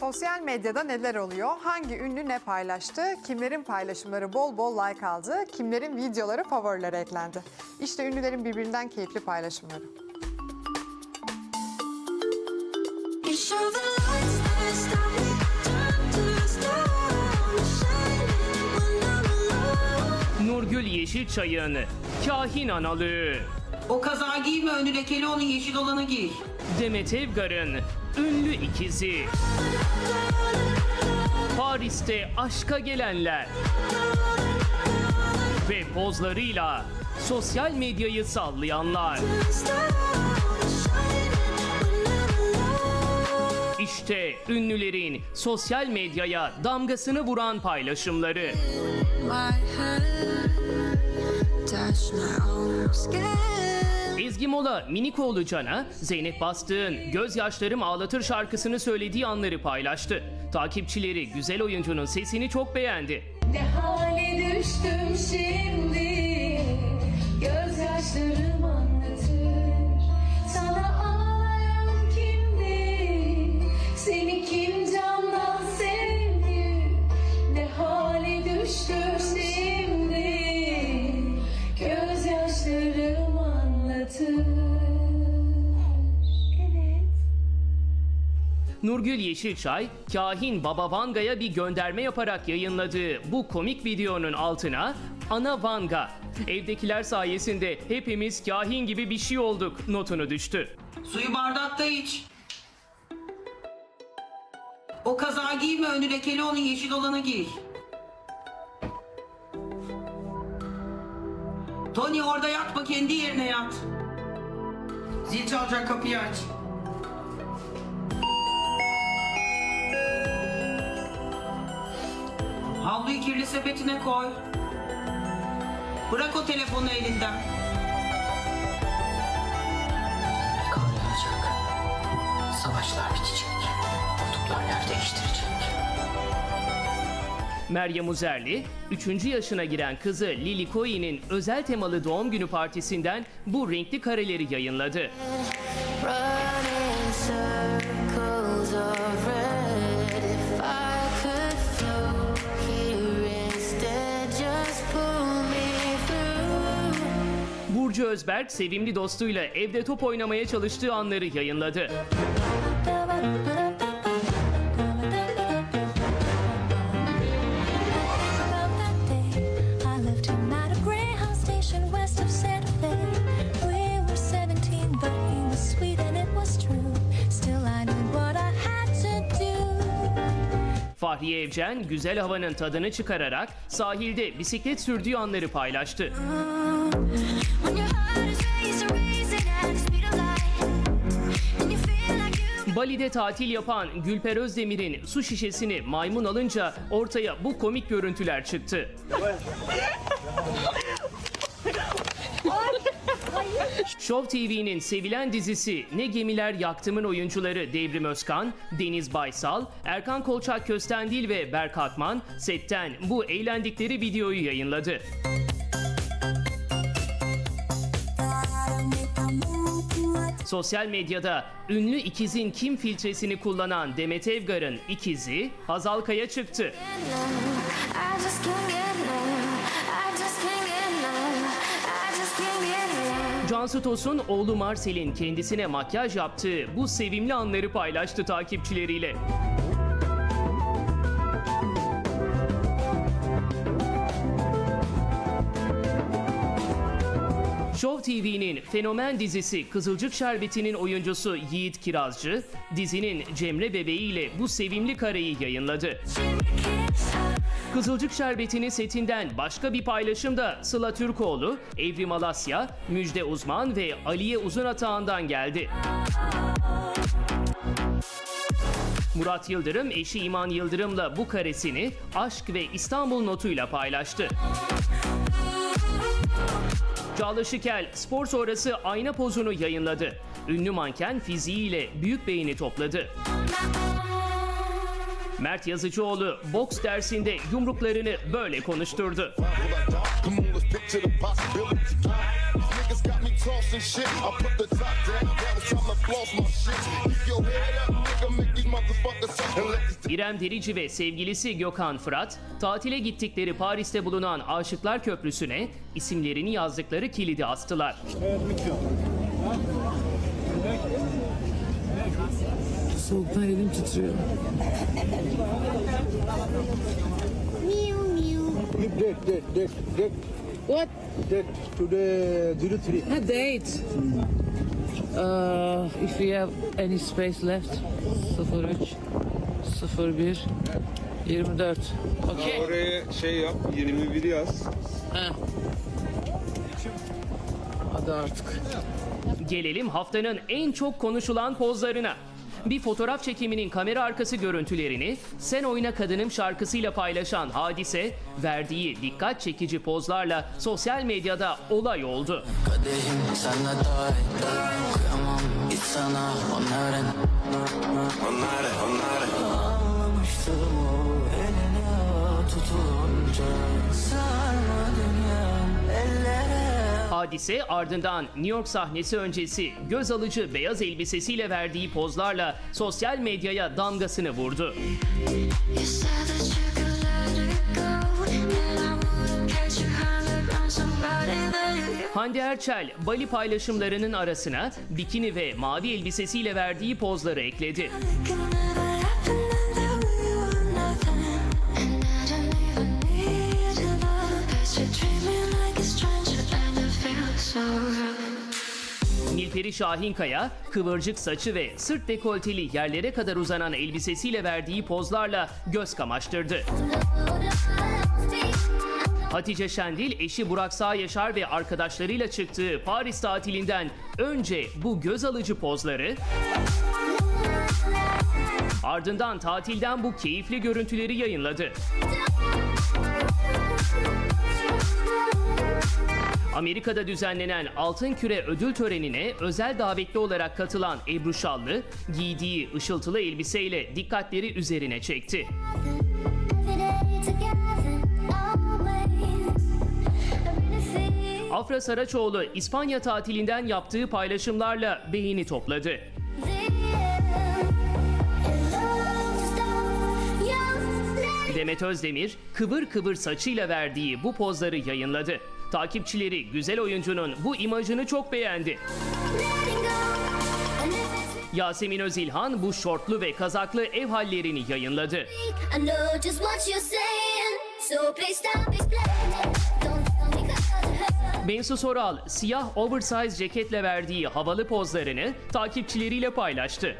Sosyal medyada neler oluyor? Hangi ünlü ne paylaştı? Kimlerin paylaşımları bol bol like aldı? Kimlerin videoları favorilere eklendi? İşte ünlülerin birbirinden keyifli paylaşımları. Nurgül Yeşilçay'ın kahin analığı. O kazağı giyme önü lekeli onun yeşil olanı giy. Demet Evgar'ın ünlü ikizi. Paris'te aşka gelenler. Ve pozlarıyla sosyal medyayı sallayanlar. İşte ünlülerin sosyal medyaya damgasını vuran paylaşımları. My head, Ezgi Mola Minikoğlu Can'a Zeynep Bastık'ın Gözyaşlarım Ağlatır şarkısını söylediği anları paylaştı. Takipçileri güzel oyuncunun sesini çok beğendi. Ne hale düştüm şimdi Gözyaşlarım Nurgül Yeşilçay, Kahin Baba Vanga'ya bir gönderme yaparak yayınladığı bu komik videonun altına Ana Vanga, evdekiler sayesinde hepimiz kahin gibi bir şey olduk notunu düştü. Suyu bardakta iç. O kazağı giyme önü lekeli onun yeşil olanı giy. Tony orada yatma kendi yerine yat. Zil çalacak kapıyı aç. Havluyu kirli sepetine koy. Bırak o telefonu elinden. Kar yağacak. Savaşlar bitecek. Kutuplar yer değiştirecek. Meryem Uzerli, 3. yaşına giren kızı Lily Coyne'in özel temalı doğum günü partisinden bu renkli kareleri yayınladı. Running circles of Burcu Özberk sevimli dostuyla evde top oynamaya çalıştığı anları yayınladı. About that day, I left him at a Greyhound station west of Santa Fe. We were 17, but he was sweet and it was true. Still, I knew what I had to do. Fahriye Evcen güzel havanın tadını çıkararak sahilde bisiklet sürdüğü anları paylaştı. Bali'de tatil yapan Gülper Özdemir'in su şişesini maymun alınca ortaya bu komik görüntüler çıktı. Show TV'nin sevilen dizisi Ne Gemiler Yaktım'ın oyuncuları Devrim Özkan, Deniz Baysal, Erkan Kolçak Köstendil ve Berk Akman setten bu eğlendikleri videoyu yayınladı. Sosyal medyada ünlü ikizin kim filtresini kullanan Demet Evgar'ın ikizi Hazal Kaya çıktı. Cansu Tosun oğlu Marcel'in kendisine makyaj yaptığı bu sevimli anları paylaştı takipçileriyle. Show TV'nin fenomen dizisi Kızılcık Şerbeti'nin oyuncusu Yiğit Kirazcı, dizinin Cemre bebeğiyle bu sevimli kareyi yayınladı. Kızılcık Şerbeti'nin setinden başka bir paylaşım da Sıla Türkoğlu, Evrim Alasya, Müjde Uzman ve Aliye Uzunatağı'ndan geldi. Murat Yıldırım eşi İman Yıldırım'la bu karesini aşk ve İstanbul notuyla paylaştı. Çağla Şikel spor sonrası ayna pozunu yayınladı. Ünlü manken fiziğiyle büyük beğeni topladı. Mert Yazıcıoğlu boks dersinde yumruklarını böyle konuşturdu. Tossing shit. I put the top down, that was trying to floss my shit. Keep your head up, nigga, make these motherfuckers and let these İrem Derici ve sevgilisi Gökhan Fırat, tatile gittikleri Paris'te bulunan Aşıklar Köprüsü'ne isimlerini yazdıkları kilidi astılar. Soğuktan elim titriyor. Date, date, What? Date to the 03. A date. Uh, if we have any space left. 03 01 24. Okay. Oraya şey yap, 21 yaz. Hadi artık. Gelelim haftanın en çok konuşulan pozlarına. Bir fotoğraf çekiminin kamera arkası görüntülerini Sen Oyna Kadınım şarkısıyla paylaşan Hadise, verdiği dikkat çekici pozlarla sosyal medyada olay oldu. Kadehim Hadise ardından New York sahnesi öncesi göz alıcı beyaz elbisesiyle verdiği pozlarla sosyal medyaya damgasını vurdu. Hande Erçel, Bali paylaşımlarının arasına bikini ve mavi elbisesiyle verdiği pozları ekledi. Nilperi Şahinkaya, kıvırcık saçı ve sırt dekolteli yerlere kadar uzanan elbisesiyle verdiği pozlarla göz kamaştırdı. Hatice Şendil, eşi Burak Sağ Yaşar ve arkadaşlarıyla çıktığı Paris tatilinden önce bu göz alıcı pozları, ardından tatilden bu keyifli görüntüleri yayınladı. Amerika'da düzenlenen Altın Küre ödül törenine özel davetli olarak katılan Ebru Şallı, giydiği ışıltılı elbiseyle dikkatleri üzerine çekti. Afra Saraçoğlu İspanya tatilinden yaptığı paylaşımlarla beğeni topladı. Demet Özdemir kıvır kıvır saçıyla verdiği bu pozları yayınladı. Takipçileri güzel oyuncunun bu imajını çok beğendi. Yasemin Özilhan bu şortlu ve kazaklı ev hallerini yayınladı. Bensu Soral siyah oversize ceketle verdiği havalı pozlarını takipçileriyle paylaştı.